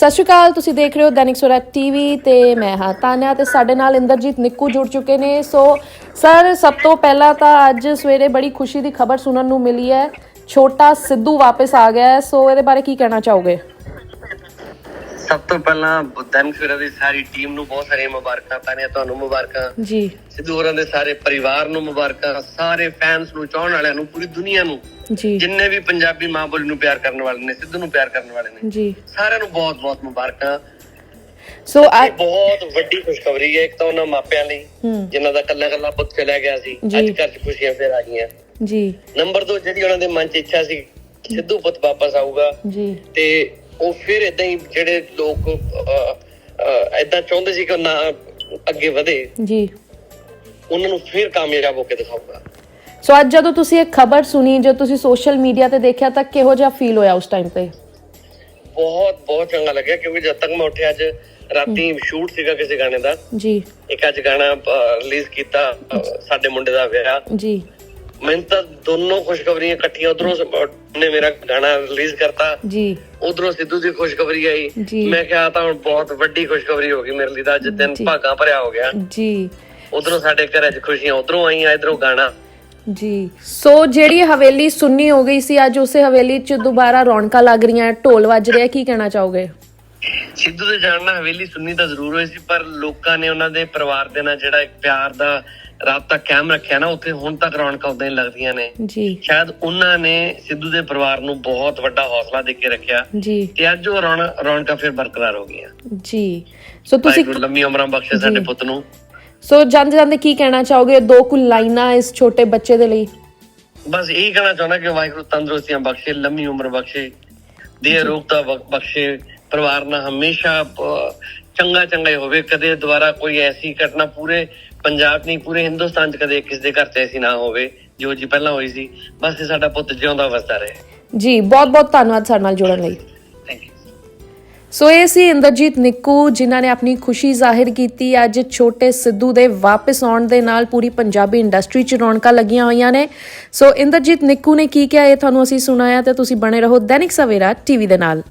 ਸਤਿ ਸ਼੍ਰੀ ਅਕਾਲ, ਤੁਸੀਂ ਦੇਖ ਰਹੇ ਹੋ ਦੈਨਿਕ ਸਵੇਰਾ ਟੀਵੀ ਤੇ ਮੈਂ ਹਾਂ ਤਾਨਿਆ ਤੇ ਸਾਡੇ ਨਾਲ ਇੰਦਰਜੀਤ ਨਿੱਕੂ ਜੁੜ ਚੁੱਕੇ ਨੇ। ਸੋ ਸਰ, ਸਭ ਤੋਂ ਪਹਿਲਾਂ ਤਾਂ ਅੱਜ ਸਵੇਰੇ ਬੜੀ ਖੁਸ਼ੀ ਦੀ ਖਬਰ ਸੁਣਨ ਨੂੰ ਮਿਲੀ ਹੈ। ਛੋਟਾ ਸਿੱਧੂ ਵਾਪਸ ਆ ਗਿਆ ਹੈ। ਸੋ ਇਹਦੇ ਬਾਰੇ ਕੀ ਕਹਿਣਾ ਚਾਹੋਗੇ? ਸਭ ਤੋਂ ਪਹਿਲਾਂ ਬੁੱਧਨ ਸਵੇਰਾ ਦੀ ਸਾਰੀ ਟੀਮ ਨੂੰ ਬਹੁਤ ਸਾਰੀਆਂ ਮੁਬਾਰਕਾਂ ਤਾਨੀਆਂ ਤੁਹਾਨੂੰ ਮੁਬਾਰਕਾਂ। ਜੀ। ਸਿੱਧੂ ਹੋਰਾਂ ਦੇ ਸਾਰੇ ਪਰਿਵਾਰ ਨੂੰ ਮੁਬਾਰਕਾਂ ਸਾਰੇ ਫੈਨਸ ਨੂੰ ਚਾਹਣ ਵਾਲਿਆਂ ਨੂੰ ਪੂਰੀ ਦੁਨੀਆ ਨੂੰ। ਜੀ। ਜਿੰਨੇ ਵੀ ਪੰਜਾਬੀ ਮਾਂ ਬੋਲੀ ਨੂੰ ਪਿਆਰ ਕਰਨ ਵਾਲੇ ਨੇ ਸਿੱਧੂ ਨੂੰ ਪਿਆਰ ਕਰਨ ਵਾਲੇ ਨੇ ਜੀ। ਸਾਰਿਆਂ ਨੂੰ ਬਹੁਤ ਬਹੁਤ ਮੁਬਾਰਕਾਂ ਸੋ ਬਹੁਤ ਵੱਡੀ ਖੁਸ਼ਖਬਰੀ ਹੈ ਇੱਕ ਤਾਂ ਉਹਨਾਂ ਮਾਪਿਆਂ ਲਈ ਜਿਨ੍ਹਾਂ ਦਾ ਕੱਲਾ ਕੱਲਾ ਪੁੱਤ ਚਲਾ ਗਿਆ ਸੀ। ਅੱਜ ਘਰ 'ਚ ਖੁਸ਼ੀਆਂ ਫੇਰ ਆ ਗਈਆਂ। ਜੀ। ਨੰਬਰ 2 ਜਿਹੜੀ ਉਹਨਾਂ ਦੇ ਮਨ 'ਚ ਇੱਛਾ ਸੀ ਸਿੱਧੂ ਪੁੱਤ ਵਾਪਸ ਆਊਗਾ। ਜੀ। ਤੇ ਉਹ ਫਿਰ ਇਦਾਂ ਹੀ ਜਿਹੜੇ ਲੋਕ ਇਦਾਂ ਚਾਹੁੰਦੇ ਸੀ ਕਿ ਨਾ ਅੱਗੇ ਵਧੇ। ਜੀ। ਉਹਨਾਂ ਨੂੰ ਫਿਰ ਕਾਮਯਾਬ ਹੋ ਕੇ ਦਿਖਾਊਗਾ। ਸੋ ਅੱਜ ਜਦੋਂ ਤੁਸੀਂ ਇਹ ਖਬਰ ਸੁਣੀ ਜਦੋਂ ਤੁਸੀਂ ਸੋਸ਼ਲ ਮੀਡੀਆ ਤੇ ਦੇਖਿਆ ਤਾਂ ਕਿਹੋ ਜਿਹਾ ਫੀਲ ਹੋਇਆ ਉਸ ਟਾਈਮ ਤੇ? ਬਹੁਤ ਬਹੁਤ ਚੰਗਾ ਲੱਗਿਆ ਕਿਉਂਕਿ ਜਦ ਤੱਕ ਮੈਂ ਉੱਠਿਆ ਅੱਜ ਰਾਤੀ ਸ਼ੂਟ ਸੀਗਾ ਕਿਸੇ ਗਾਣੇ ਦਾ। ਜੀ। ਇੱਕ ਅੱਜ ਗਾਣਾ ਰਿਲੀਜ਼ ਕੀਤਾ ਸਾਡੇ ਮੁੰਡੇ ਦਾ ਵਿਆਹ। ਜੀ। ਮੈਨੂੰ ਤਾਂ ਦੋਨੋਂ ਖੁਸ਼ਖਬਰੀਆਂ ਇਕੱਠੀਆਂ ਉਧਰੋਂ ਨੇ ਮੇਰਾ ਗਾਣਾ ਰਿਲੀਜ਼ ਕਰਤਾ। ਜੀ। ਉਧਰੋਂ ਸਿੱਧੂ ਦੀ ਖੁਸ਼ਖਬਰੀ ਆਈ। ਮੈਂ ਕਿਹਾ ਤਾਂ ਹੁਣ ਬਹੁਤ ਵੱਡੀ ਖੁਸ਼ਖਬਰੀ ਹੋ ਗਈ ਮੇਰੇ ਲਈ ਤਾਂ ਅੱਜ ਦਿਨ। ਭਾਗਾ ਭਰਿਆ ਹੋ ਗਿਆ। ਜੀ। ਉਧਰੋਂ ਸਾਡੇ ਘਰਾਂ 'ਚ ਖੁਸ਼ੀਆਂ ਉਧਰੋਂ ਆਈਆਂ ਇਧਰੋਂ ਗਾਣਾ। ਜੀ। ਸੋ ਜਿਹੜੀ ਹਵੇਲੀ ਸੁੰਨੀ ਹੋ ਗਈ ਸੀ ਅੱਜ ਉਸੇ ਹਵੇਲੀ 'ਚ ਦੁਬਾਰਾ ਰੌਣਕਾਂ ਲੱਗ ਰਹੀਆਂ ਢੋਲ ਵੱਜ ਰਿਹਾ ਕੀ ਕਹਿਣਾ ਚਾਹੋਗੇ? ਸਿੱਧੂ ਦੇ ਜਾਣ ਨਾਲ ਹਵੇਲੀ ਸੁਣਨੀ ਤਾਂ ਜ਼ਰੂਰ ਹੋਈ ਸੀ ਪਰ ਲੋਕਾਂ ਨੇ ਉਹਨਾਂ ਦੇ ਪਰਿਵਾਰ ਦੇ ਨਾਲ ਜਿਹੜਾ ਇੱਕ ਪਿਆਰ ਦਾ ਰਾਬਤਾ ਕਾਇਮ ਰੱਖਿਆ ਨਾ ਉੱਥੇ ਹੁਣ ਤੱਕ ਰੌਣਕਾਂ ਉਦਾਂ ਹੀ ਲੱਗਦੀਆਂ ਨੇ। ਜੀ। ਸ਼ਾਇਦ ਉਹਨਾਂ ਨੇ ਸਿੱਧੂ ਦੇ ਪਰਿਵਾਰ ਨੂੰ ਬਹੁਤ ਵੱਡਾ ਹੌਸਲਾ ਦੇ ਕੇ ਰੱਖਿਆ ਜੀ। ਤੇ ਅੱਜ ਉਹ ਰੌਣ- ਰੌਣਕਾਂ ਫਿਰ ਬਰਕਰਾਰ ਹੋ ਗਈਆਂ। ਜੀ। ਸੋ ਤੁਸੀਂ ਲੰਮੀ ਉਮਰਾਂ ਬਖਸ਼ੇ ਸਾਡੇ। ਪੁੱਤ ਨੂੰ। ਸੋ ਜਾਂਦੇ ਜਾਂਦੇ ਕੀ ਕਹਿਣਾ ਚਾਹੋਗੇ? ਦੋ ਕੁ ਲਾਈਨਾਂ ਇਸ ਛੋਟੇ ਬੱਚੇ ਦੇ ਲਈ। ਬਸ ਇਹੀ ਕਹਿਣਾ ਚਾਹੁੰਦਾ ਕਿ ਵਾਹਿਗੁਰੂ ਤੰਦਰੁਸਤੀਆਂ ਬਖਸ਼ੇ ਲੰਮੀ ਉਮਰ ਬਖਸ਼ੇ ਦੇਹ ਰੋਗਤਾ ਬਖ- ਬਖਸ਼ੇ ਪਰਿਵਾਰ ਨਾਲ ਹਮੇਸ਼ਾ ਚੰਗਾ ਚੰਗਾ ਹੀ ਹੋਵੇ। ਕਦੇ ਦੁਬਾਰਾ ਕੋਈ ਐਸੀ ਘਟਨਾ ਪੂਰੇ ਪੰਜਾਬ ਨਹੀਂ ਪੂਰੇ ਹਿੰਦੁਸਤਾਨ 'ਚ ਕਦੇ ਕਿਸੇ ਦੇ ਘਰ 'ਚ ਐਸੀ ਨਾ ਹੋਵੇ ਜੋ ਜੀ ਪਹਿਲਾਂ ਹੋਈ ਸੀ। ਬਸ ਇਹ ਸਾਡਾ ਪੁੱਤ ਜਿਉਂਦਾ ਵਸਦਾ ਰਹੇ। ਜੀ ਬਹੁਤ ਬਹੁਤ ਧੰਨਵਾਦ ਸਾਡੇ ਨਾਲ ਜੁੜਨ ਲਈ। ਸੋ ਇਹ ਸੀ ਇੰਦਰਜੀਤ ਨਿੱਕੂ ਜਿਨ੍ਹਾਂ ਨੇ ਆਪਣੀ ਖੁਸ਼ੀ ਜ਼ਾਹਿਰ ਕੀਤੀ। ਅੱਜ ਛੋਟੇ ਸਿੱਧੂ ਦੇ ਵਾਪਸ ਆਉਣ ਦੇ ਨਾਲ ਪੂਰੀ ਪੰਜਾਬੀ ਇੰਡਸਟਰੀ 'ਚ ਰੌਣਕਾਂ ਲੱਗੀਆਂ ਹੋਈਆਂ ਨੇ। ਸੋ ਇੰਦਰਜੀਤ ਨਿੱਕੂ ਨੇ ਕੀ ਕਿਹਾ ਇਹ ਤੁਹਾਨੂੰ ਅਸੀਂ ਸੁਣਾਇਆ ਤੇ ਤੁਸੀਂ ਬਣੇ ਰਹੋ ਦੈਨਿਕ ਸਵੇਰਾ ਟੀਵੀ ਦੇ ਨਾਲ।